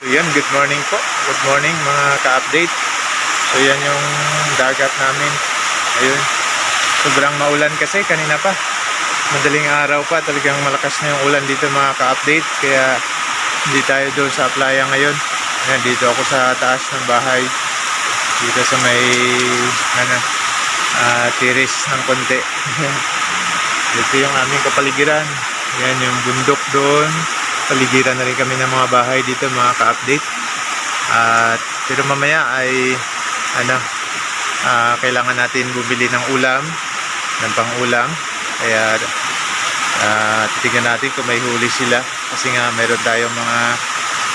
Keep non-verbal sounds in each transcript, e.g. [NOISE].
So yan, good morning po. Good morning mga ka-update. So yan yung dagat namin. Ayun. Sobrang maulan kasi kanina pa. Madaling araw pa. Talagang malakas na yung ulan dito mga ka-update. Kaya hindi tayo doon sa playa ngayon. Ayan, dito ako sa taas ng bahay. Dito sa may ano, ah, tiris ng konti. [LAUGHS] dito yung aming kapaligiran. Yan yung bundok doon paligiran na rin kami ng mga bahay dito mga ka-update. At pero mamaya ay ano ah, kailangan natin bumili ng ulam ng pang-ulam. Kaya uh, titignan natin kung may huli sila. Kasi nga meron tayong mga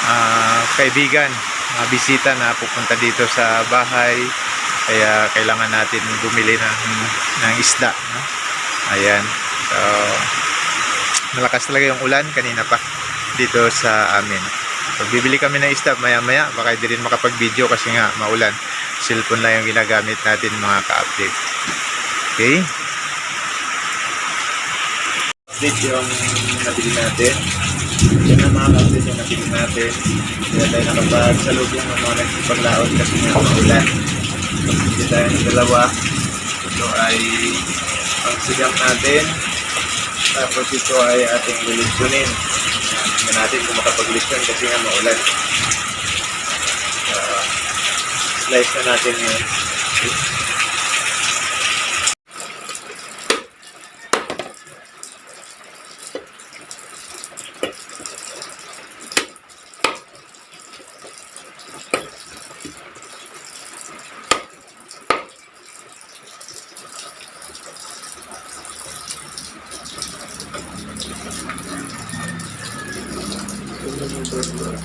ah, kaibigan mga bisita na pupunta dito sa bahay. Kaya kailangan natin bumili ng, ng isda no? ayan. So malakas talaga yung ulan kanina pa dito sa amin. So, bibili kami ng isda maya-maya. Baka hindi rin makapag-video kasi nga maulan. Cellphone lang yung ginagamit natin mga ka-update. Okay? Update yung nabili natin. Yan ang mga ka-update yung nabili natin. Kaya tayo nakapagsalubong ng mga nagpaglaot kasi nga maulan. Hindi tayo ng dalawa. Ito ay pangsigang natin. Tapos ito ay ating lilisyonin. Tingnan natin kung makapag-lisyon kasi nga maulan. Uh, slice na natin yun.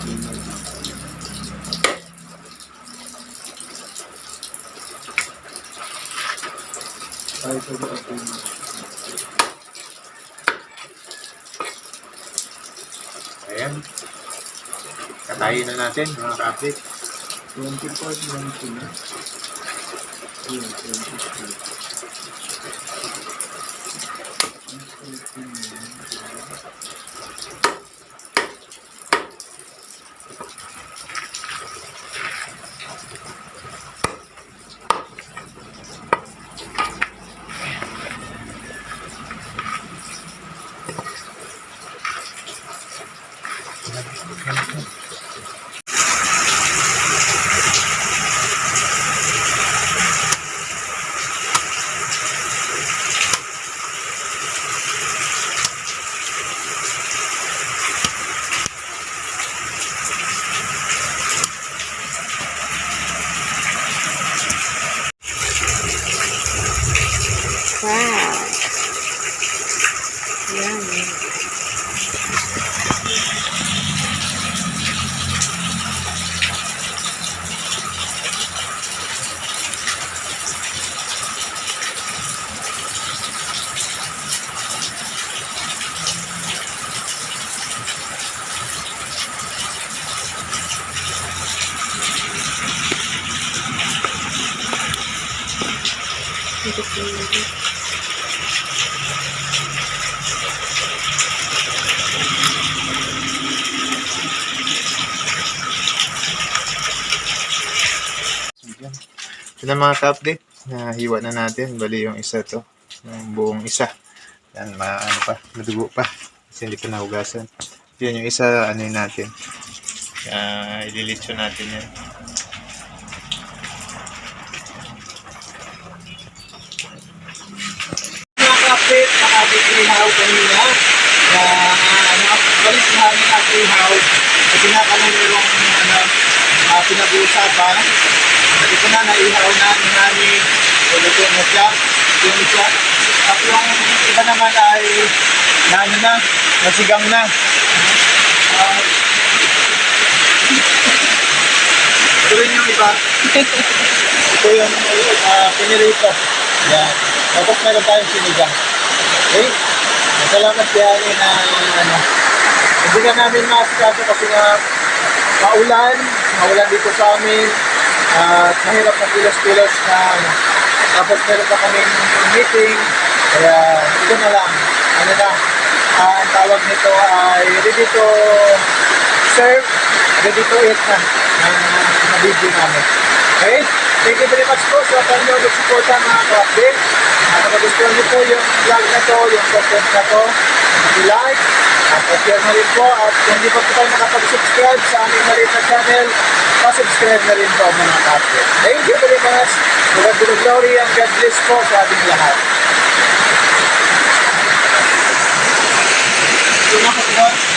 Ayan. Katayin na natin mga kapit. 25 lang na. Yun, 25. Wow. Yummy. Ayan. Ito na mga ka-update. Nahiwa na natin. Bali yung isa to. Yung buong isa. Yan, ma ano pa, madugo pa. Kasi hindi pa nahugasan. Yan yung isa, ano yun natin. Uh, ililitsyo natin yan. Mga kapit, nakabit ihaw kanina. Na, ano, balis namin ang ihaw. Kasi kami yung, ano, uh, pinag-uusapan. Ito na, naihaw na ni Nani. Uluto na siya. Yung isa. At yung iba naman ay, na, ano na, nasigang na. Uh, ito rin yung iba. Ito yung uh, pinirito. Yan. Tapos meron tayong sinigang. Okay? Salamat yan na ano. Hindi ka namin maasikaso kasi nga maulan, maulan dito sa amin. At mahirap na kilos-kilos na ano. Tapos meron pa kaming meeting. Kaya ito na lang. Ano na. ang tawag nito ay ready to serve hanggang dito ulit na ang uh, video namin. Okay? Thank you very much po sa panyo nag-suporta mga ka-update. At kung nagustuhan niyo po yung vlog na to, yung content na to, i-like, at Share na rin po at kung hindi pa po nakapag-subscribe sa aming Marita channel, pa-subscribe na rin po mga kapatid. Thank you very much. God to the glory and God bless po sa ating lahat. Thank you.